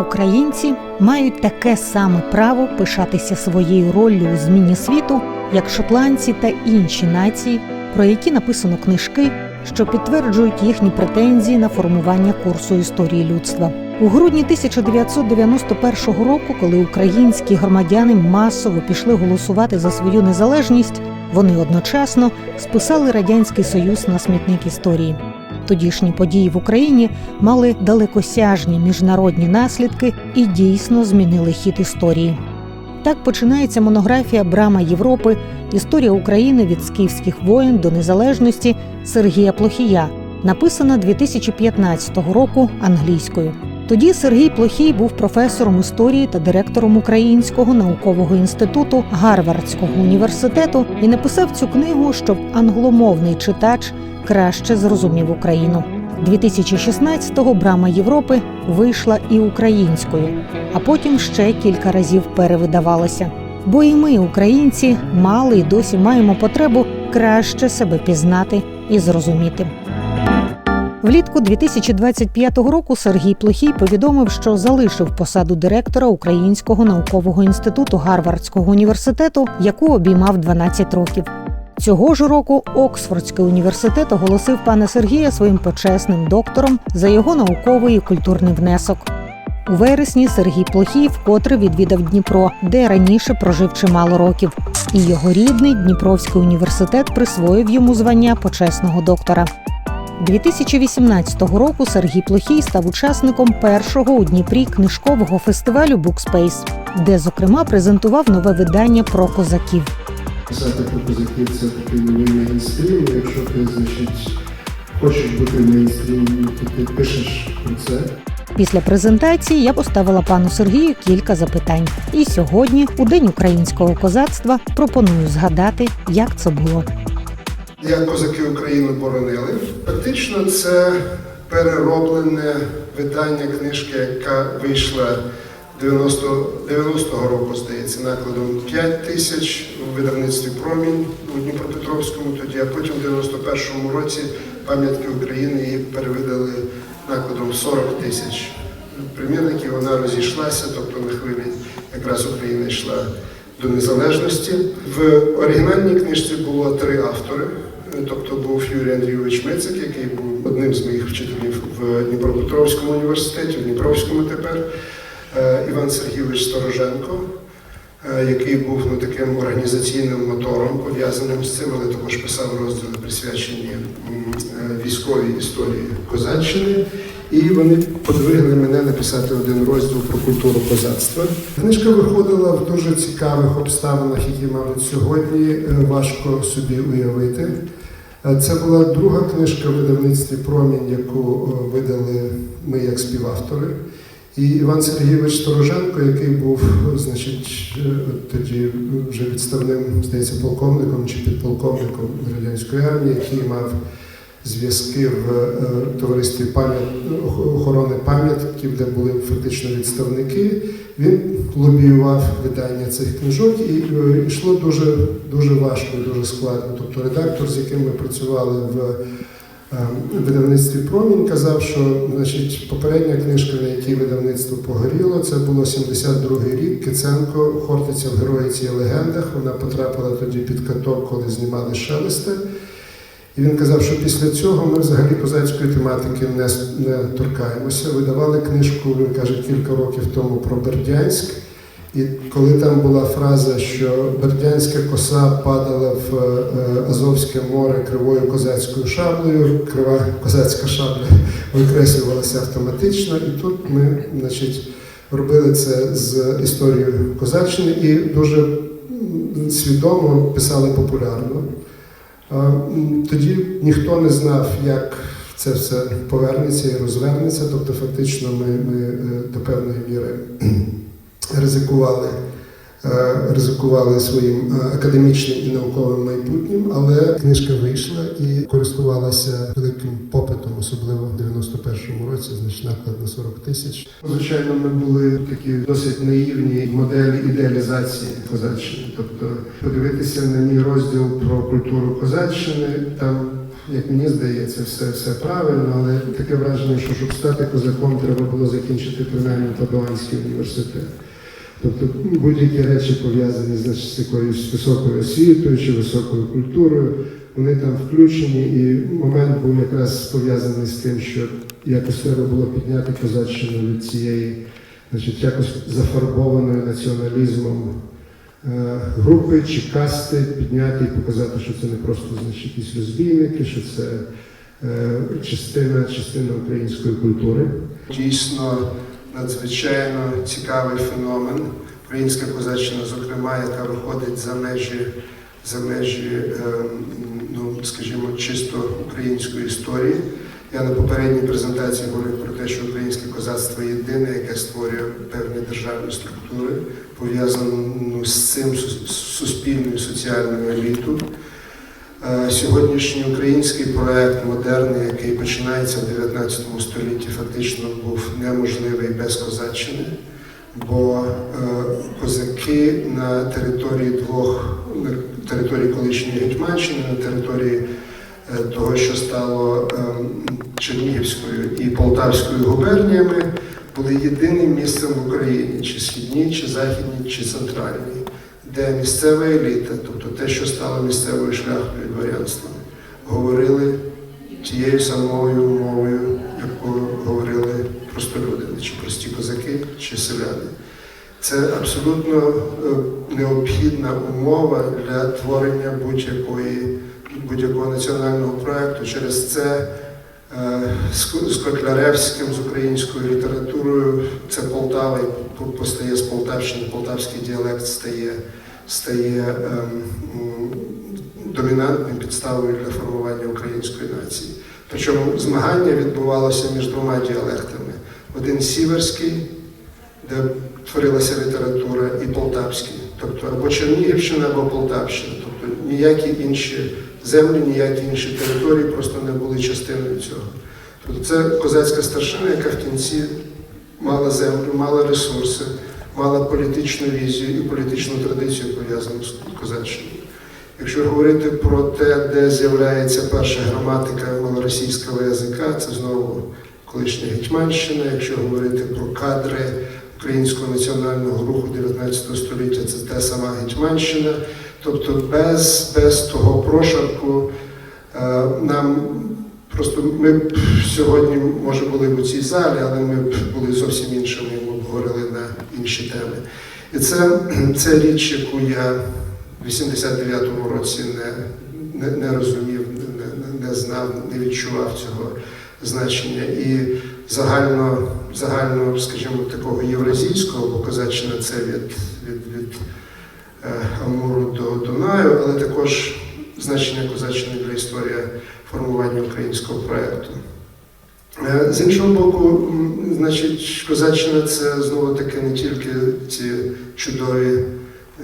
Українці мають таке саме право пишатися своєю роллю у зміні світу, як шотландці та інші нації, про які написано книжки, що підтверджують їхні претензії на формування курсу історії людства. У грудні 1991 року, коли українські громадяни масово пішли голосувати за свою незалежність, вони одночасно списали радянський союз на смітник історії. Тодішні події в Україні мали далекосяжні міжнародні наслідки і дійсно змінили хід історії. Так починається монографія Брама Європи Історія України від скіфських воєн до незалежності Сергія Плохія, написана 2015 року англійською. Тоді Сергій Плохій був професором історії та директором Українського наукового інституту Гарвардського університету і написав цю книгу, щоб англомовний читач краще зрозумів Україну. 2016-го брама Європи вийшла і українською, а потім ще кілька разів перевидавалася. Бо і ми, українці, мали і досі маємо потребу краще себе пізнати і зрозуміти. Влітку 2025 року Сергій Плохій повідомив, що залишив посаду директора Українського наукового інституту Гарвардського університету, яку обіймав 12 років. Цього ж року Оксфордський університет оголосив пана Сергія своїм почесним доктором за його науковий і культурний внесок. У вересні Сергій Плохій вкотре відвідав Дніпро, де раніше прожив чимало років. І його рідний Дніпровський університет присвоїв йому звання почесного доктора. 2018 року Сергій Плохій став учасником першого у Дніпрі книжкового фестивалю Букспейс, де, зокрема, презентував нове видання про козаків. Писати про козаків це такий мейнстрім. Якщо ти, значить, хочеш бути мейнстрім, то ти пишеш про це. Після презентації я поставила пану Сергію кілька запитань. І сьогодні, у день українського козацтва, пропоную згадати, як це було. Як козаки Україну боронили. Фактично це перероблене видання книжки, яка вийшла 90, 90-го року, здається, накладом 5 тисяч у видавництві Промінь у Дніпропетровському тоді, а потім в 91-му році пам'ятки України її перевидали накладом 40 тисяч примірників. Вона розійшлася, тобто на хвилі якраз Україна йшла до незалежності. В оригінальній книжці було три автори. Тобто був Юрій Андрійович Мицик, який був одним з моїх вчителів в Дніпропетровському університеті, в Дніпровському тепер, е, Іван Сергійович Стороженко, е, який був ну, таким організаційним мотором, пов'язаним з цим, але також писав розділи присвячені е, військовій історії Козаччини. І вони подвигли мене написати один розділ про культуру козацтва. Книжка виходила в дуже цікавих обставинах, які, мабуть, сьогодні важко собі уявити. Е, Це була друга книжка в видавництві Промінь, яку е, видали ми як співавтори. І Іван Сергійович Стороженко, який був, значить, е, тоді вже відставним, здається, полковником чи підполковником радянської армії, який мав зв'язки в е, товаристві охорони пам'ятків, де були фактично відставники. Він лобіював видання цих книжок і е, йшло дуже дуже важко, і дуже складно. Тобто редактор, з яким ми працювали в е, видавництві Промінь, казав, що значить, попередня книжка, на якій видавництво погоріло, це було 72-й рік. Киценко Хортиця в Героїці і легендах. Вона потрапила тоді під каток, коли знімали шелести. І він казав, що після цього ми взагалі козацької тематики не, не торкаємося. Видавали книжку, він каже, кілька років тому про Бердянськ. І коли там була фраза, що Бердянська коса падала в е, Азовське море кривою козацькою шаблею, крива козацька шабля викреслювалася автоматично. І тут ми, значить, робили це з історією козаччини і дуже свідомо писали популярно. Тоді ніхто не знав, як це все повернеться і розвернеться. Тобто, фактично, ми, ми е, до певної міри ризикували, е, ризикували своїм е, академічним і науковим майбутнім, але книжка вийшла і користувалася великим попитом, особливо в 91-му році, наклад на 40 тисяч. Звичайно, ми були такі досить наївні моделі ідеалізації козаччини. Тобто подивитися на мій розділ про культуру козаччини, там як мені здається, все, все правильно, але таке враження, що щоб стати козаком, треба було закінчити принаймні Падуанський університет. Тобто будь-які речі пов'язані з якоюсь високою освітою чи високою культурою, вони там включені, і момент був якраз пов'язаний з тим, що якось треба було підняти козаччину від цієї, значить, якось зафарбованої націоналізмом е, групи чи касти, підняти і показати, що це не просто значить, якісь розбійники, що це е, частина, частина української культури. Дійсно надзвичайно цікавий феномен. Українська козаччина, зокрема, яка виходить за межі, за межі е, ну, скажімо, чисто української історії. Я на попередній презентації говорив про те, що українське козацтво єдине, яке створює певні державні структури, пов'язану ну, з цим суспільною соціальною елітою. Е, Сьогоднішній український проект модерний, який починається в 19 столітті, фактично був неможливий без козаччини, бо е, козаки на території двох на території колишньої Гетьманщини, на території е, того, що стало ем, Чернігівською і Полтавською губерніями, були єдиним місцем в Україні, чи східній, чи західній, чи центральній де місцева еліта, тобто те, що стало місцевою шляхтою дворянством, говорили тією самою мовою, якою говорили простолюдини, чи прості козаки, чи селяни. Це абсолютно е, необхідна умова для творення будь-якої будь-якого національного проекту. Через це е, з з Котляревським, з українською літературою, це Полтава постає з Полтавщини, полтавський діалект стає, стає ем, домінантною підставою для формування української нації. Причому змагання відбувалося між двома діалектами: один сіверський, де творилася література, і полтавський, тобто або Чернігівщина, або Полтавщина. Тобто ніякі інші землі, ніякі інші території просто не були частиною цього. Тобто це козацька старшина, яка в кінці мала землю, мала ресурси, мала політичну візію і політичну традицію пов'язану з козаччиною. Якщо говорити про те, де з'являється перша граматика малоросійського язика, це знову колишня Гетьманщина. Якщо говорити про кадри українського національного руху 19 століття, це та сама Гетьманщина. Тобто без, без того прошарку е, нам просто ми б сьогодні, може, були в цій залі, але ми б були зовсім іншими, ми б говорили на інші теми. І це, це річ, яку я в 89-му році не, не, не розумів, не, не, знав, не відчував цього значення. І загально, загально, скажімо, такого євразійського, бо козаччина це від, від, від е, Амуру до Дунаю, але також значення козаччини для історії формування українського проєкту. Е, З іншого боку, значить, козаччина це знову таки не тільки ці чудові,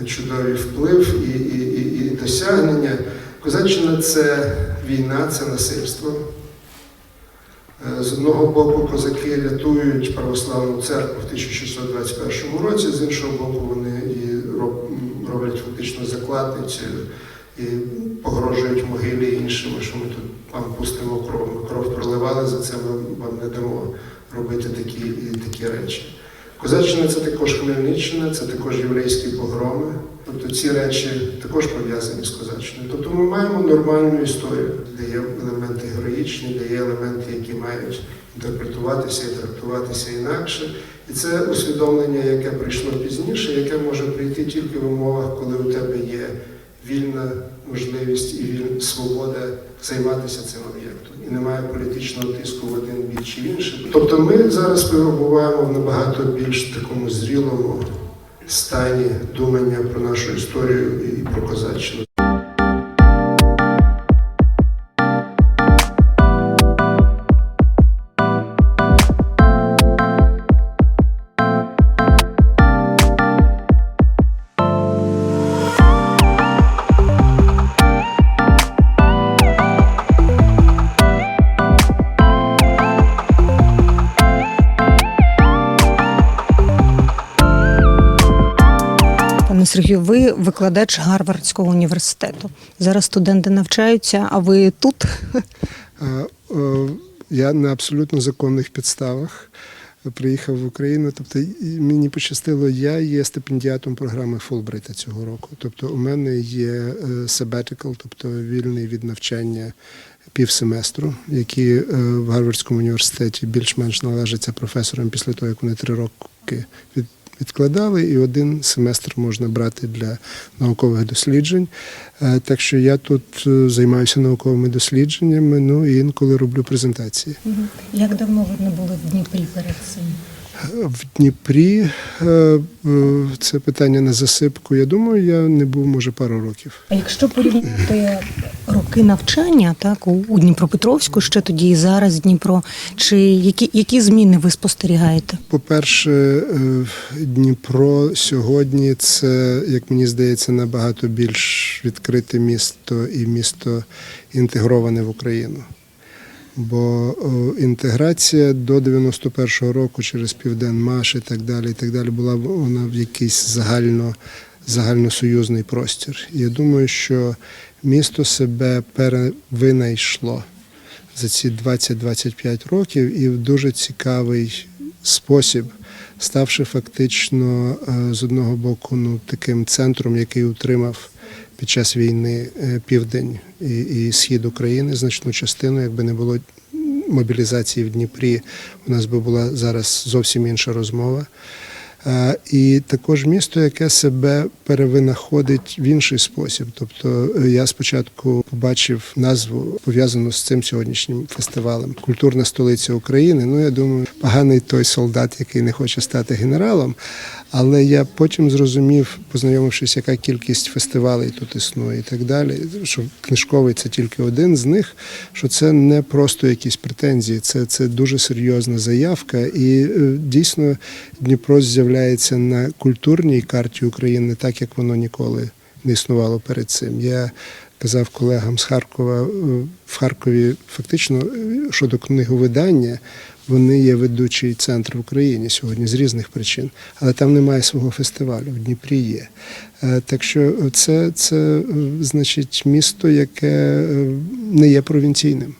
чудові вплив і, і, і, і досягнення. Козаччина це війна, це насильство. Е, З одного боку, козаки рятують православну церкву в 1621 році, з іншого боку, вони і роблять фактично закладницю і погрожують могилі іншими, що ми тут вам пустимо кров. Ми кров проливали, за це ми вам не дамо робити такі, такі речі. Козаччина це також Хмельниччина, це також єврейські погроми. Тобто ці речі також пов'язані з козаччиною. Тобто ми маємо нормальну історію, де є елементи героїчні, де є елементи, які мають інтерпретуватися і трактуватися інакше. І це усвідомлення, яке прийшло пізніше, яке може прийти тільки в умовах, коли у тебе є вільна можливість і вільна свобода займатися цим об'єктом. І немає політичного тиску в один бік чи в інший. Тобто ми зараз перебуваємо в набагато більш такому зрілому стані думання про нашу історію і про козаччину. Сергію, ви викладач Гарвардського університету. Зараз студенти навчаються, а ви тут? Е, Я на абсолютно законних підставах приїхав в Україну. Тобто мені пощастило, я є стипендіатом програми Фулбрайта цього року. Тобто, у мене є е, sabbatical, тобто вільний від навчання півсеместру, які е, в Гарвардському університеті більш-менш належаться професорам після того, як вони три роки від. Відкладали, і один семестр можна брати для наукових досліджень. Е, Так що я тут е, займаюся науковими дослідженнями, ну і інколи роблю презентації. Як давно ви не були в Дніпрі перед цим? В Дніпрі е, е, це питання на засипку. Я думаю, я не був може пару років. А якщо порівняти роки навчання, так у, Дніпропетровську, ще тоді і зараз Дніпро, чи які, які зміни ви спостерігаєте? По-перше, е, Дніпро сьогодні це, як мені здається, набагато більш відкрите місто і місто інтегроване в Україну. Бо інтеграція до 91-го року через Південмаш і так далі, і так далі, була вона в якийсь загально, загальносоюзний простір. Я думаю, що місто себе перевинайшло за ці 20-25 років і в дуже цікавий спосіб, ставши фактично е, з одного боку ну, таким центром, який утримав під час війни е, південь і, і схід України значну частину, якби не було мобілізації в Дніпрі, у нас би була зараз зовсім інша розмова. Е, І також місто, яке себе перевинаходить в інший спосіб. Тобто е, я спочатку побачив назву пов'язану з цим сьогоднішнім фестивалем Культурна столиця України. Ну я думаю, поганий той солдат, який не хоче стати генералом. Але я потім зрозумів, познайомившись, яка кількість фестивалей тут існує і так далі. Що книжковий це тільки один з них, що це не просто якісь претензії, це, це дуже серйозна заявка. І е, дійсно Дніпро з'являється на культурній карті України, так як воно ніколи не існувало перед цим. Я казав колегам з Харкова е, в Харкові, фактично е, щодо книговидання. Вони є ведучий центр в Україні сьогодні з різних причин, але там немає свого фестивалю. В Дніпрі є. Е, Так що це, це е, значить місто, яке е, не є провінційним.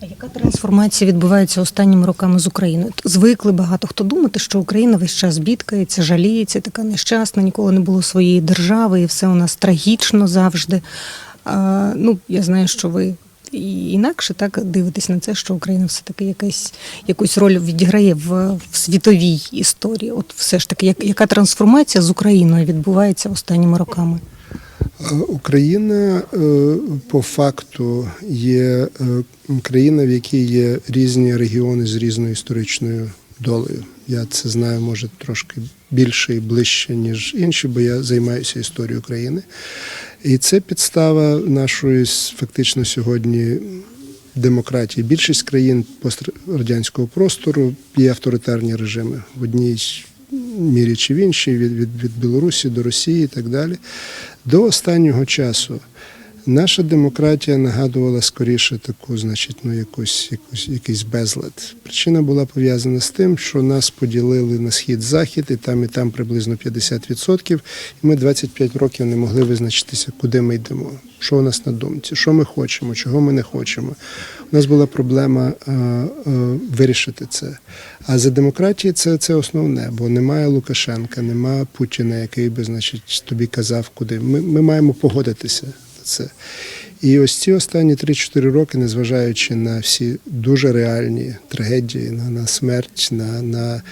А яка трансформація відбувається останніми роками з Україною? Звикли багато хто думати, що Україна весь час бідкається, жаліється, така нещасна, ніколи не було своєї держави, і все у нас трагічно завжди. А, ну, я знаю, що ви інакше так дивитесь на це, що Україна все таки якась якусь роль відіграє в, в світовій історії. От все ж таки, як, яка трансформація з Україною відбувається останніми роками? Е, Україна е, по факту є е, країна, в якій є різні регіони з різною історичною долею. Я це знаю, може, трошки більше і ближче, ніж інші, бо я займаюся історією України. І це підстава нашої фактично сьогодні демократії. Більшість країн пострадянського простору є авторитарні режими в одній мірі чи в іншій, від, від, від Білорусі до Росії і так далі. До останнього часу наша демократія нагадувала скоріше таку, значить, ну якусь, якусь якийсь безлад. Причина була пов'язана з тим, що нас поділили на схід-захід, і там і там приблизно 50%, і ми 25 років не могли визначитися, куди ми йдемо, що у нас на думці, що ми хочемо, чого ми не хочемо. У нас була проблема е, е, вирішити це. А за демократії це, це основне, бо немає Лукашенка, немає Путіна, який би, значить, тобі казав, куди. Ми, ми маємо погодитися це. І ось ці останні 3-4 роки, незважаючи на всі дуже реальні трагедії, на, на смерть, на, на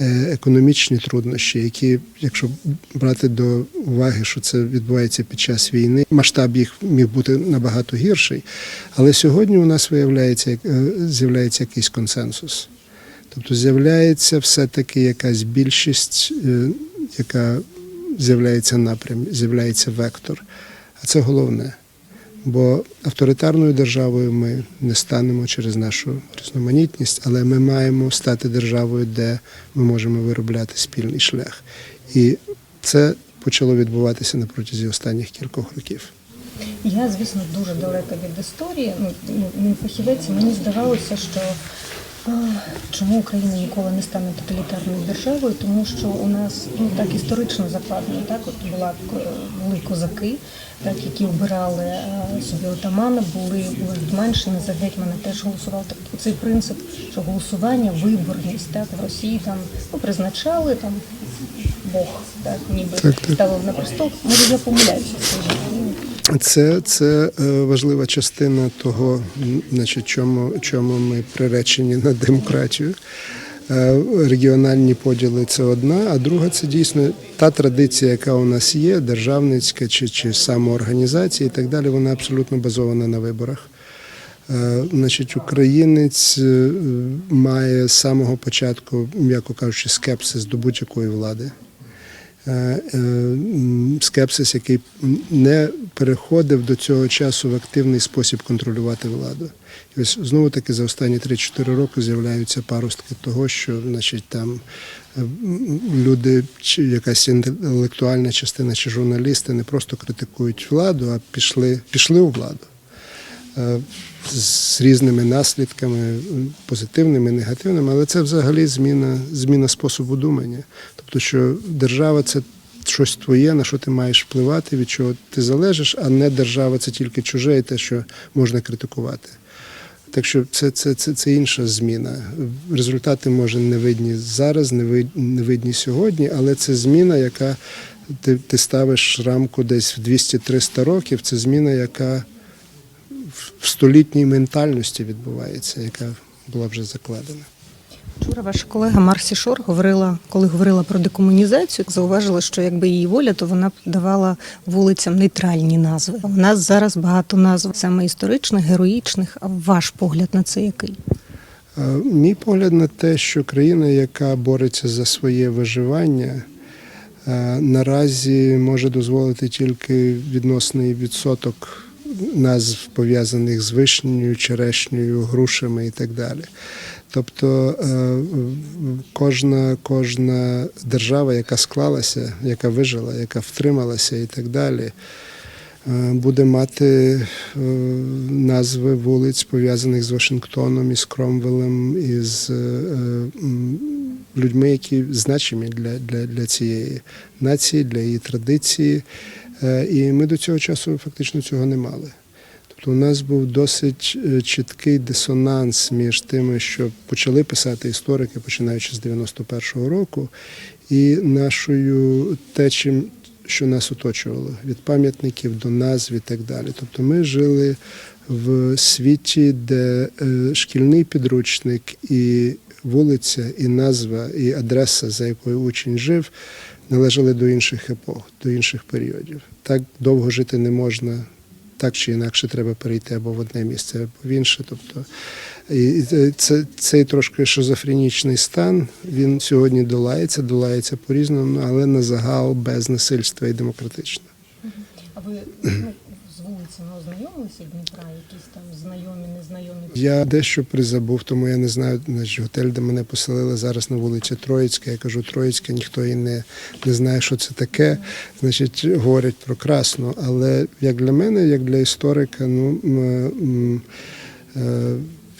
е, економічні труднощі, які, якщо брати до уваги, що це відбувається під час війни, масштаб їх міг бути набагато гірший. Але сьогодні у нас виявляється, е, з'являється якийсь консенсус. Тобто з'являється все-таки якась більшість, е, яка з'являється напрям, з'являється вектор. А це головне. Бо авторитарною державою ми не станемо через нашу різноманітність, але ми маємо стати державою, де ми можемо виробляти спільний шлях. І це почало відбуватися на протязі останніх кількох років. Я, звісно, дуже далека від історії. Ну, ну, не фахівець. Мені здавалося, що Чому Україна ніколи не стане тоталітарною державою? Тому що у нас ну так історично закладено. Так, от була е, були козаки, так які обирали е, собі отамана, були були за гетьмана, теж голосував. Тобто цей принцип, що голосування, виборність, так в Росії там ну, призначали там Бог, так ніби Так, так. ставив на престол. Може я помиляюся, скажімо. Це, це е, важлива частина того, значить, чому, чому ми приречені на демократію. Е, Регіональні поділи це одна, а друга це дійсно та традиція, яка у нас є, державницька чи, чи самоорганізація і так далі, вона абсолютно базована на виборах. Е, Значить, українець має з самого початку, м'яко кажучи, скепсис до будь-якої влади. Е, е, Скепсис, який не переходив до цього часу в активний спосіб контролювати владу. І ось знову таки за останні 3-4 роки з'являються паростки того, що значить, там е, люди, чи якась інтелектуальна частина чи журналісти не просто критикують владу, а пішли, пішли у владу з різними наслідками, м, позитивними, негативними, але це взагалі зміна, зміна способу думання. Тобто, що держава це щось твоє, на що ти маєш впливати, від чого ти залежиш, а не держава це тільки чуже і те, що можна критикувати. Так що це, це, це, це інша зміна. Результати може не видні зараз, не вид- не видні сьогодні, але це зміна, яка ти, ти ставиш рамку десь в 200-300 років. Це зміна, яка в столітній ментальності відбувається, яка була вже закладена. Вчора ваша колега Марсі Шор говорила, коли говорила про декомунізацію, зауважила, що якби її воля, то вона б давала вулицям нейтральні назви. У нас зараз багато назв саме історичних, героїчних. А ваш погляд на це який? Е, Мій погляд на те, що країна, яка бореться за своє виживання, е, наразі може дозволити тільки відносний відсоток назв пов'язаних з вишнею, черешнею, грушами і так далі. Тобто е, кожна, кожна держава, яка склалася, яка вижила, яка втрималася і так далі, е, буде мати е, назви вулиць, пов'язаних з Вашингтоном, із Кромвелем, із людьми, які значимі для, для, для цієї нації, для її традиції. Е, І ми до цього часу фактично цього не мали. Тобто у нас був досить е, чіткий дисонанс між тими, що почали писати історики, починаючи з 91-го року, і нашою те, чим що нас оточувало від пам'ятників до назв і так далі. Тобто ми жили в світі, де е, шкільний підручник і вулиця, і назва, і адреса, за якою учень жив, належали до інших епох, до інших періодів. Так довго жити не можна так чи інакше треба перейти або в одне місце, або в інше. Тобто і це, цей трошки шизофренічний стан, він сьогодні долається, долається по-різному, але на загал без насильства і демократично. А ви ну, ознайомилися Дніпра? Якісь там знайомі, незнайомі? Я дещо призабув, тому я не знаю, значить, готель, де мене поселили зараз на вулиці Троїцька. Я кажу Троїцька, ніхто і не, не знає, що це таке. Значить, говорять прекрасно. Але як для мене, як для історика, ну е,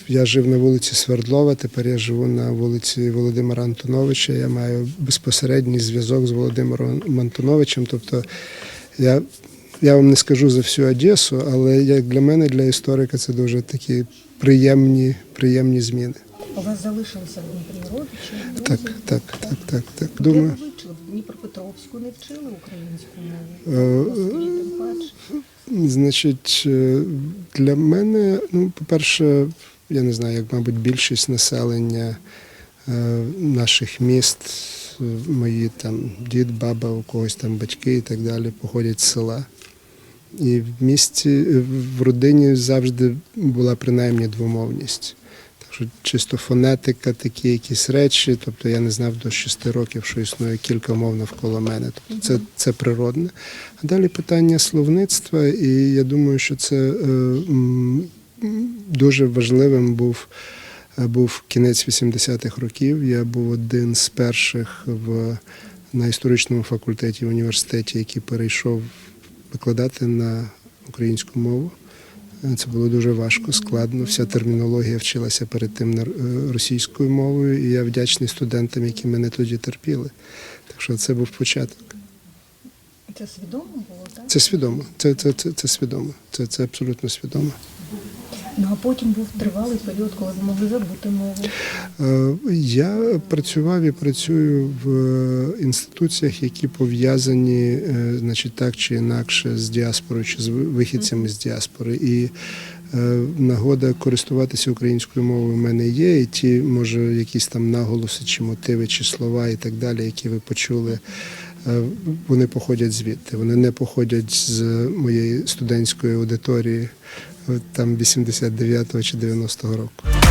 я жив на вулиці Свердлова, тепер я живу на вулиці Володимира Антоновича. Я маю безпосередній зв'язок з Володимиром Антоновичем. Тобто я, я вам не скажу за всю Одесу, але як для мене, для історика, це дуже такі приємні, приємні зміни. У вас залишилися в Дніпрі родичі? Так, так, так, так, так. Де Думаю. ви вчили? В Дніпропетровську не вчили українську Е, мову? Паче. Значить, е, для мене, ну, по-перше, я не знаю, як, мабуть, більшість населення е, наших міст, е, мої там дід, баба, у когось там батьки і так далі, походять з села. І в місті, е, в родині завжди була принаймні двомовність. Так що чисто фонетика, такі якісь речі. Тобто я не знав до 6 років, що існує кілька мов навколо мене. Тобто це, це природне. А далі питання словництва, і я думаю, що це е, дуже важливим був. е, Був кінець 80-х років. Я був один з перших в, на історичному факультеті в університеті, який перейшов викладати на українську мову. Це було дуже важко, складно. Вся термінологія вчилася перед тим на е, російською мовою, і я вдячний студентам, які мене тоді терпіли. Так що це був початок. Це свідомо було, так? Це свідомо. Це, це, це, це свідомо. Це, це абсолютно свідомо. Ну а потім був тривалий період, коли ви могли забути мову. Е, Я працював і працюю в е, інституціях, які пов'язані, е, значить, так чи інакше з діаспорою чи з вихідцями з діаспори. І нагода користуватися українською мовою в мене є. І ті, може, якісь там наголоси, чи мотиви, чи слова і так далі, які ви почули. Вони походять звідти. Вони не походять з моєї студентської аудиторії там 89-го чи 90-го року.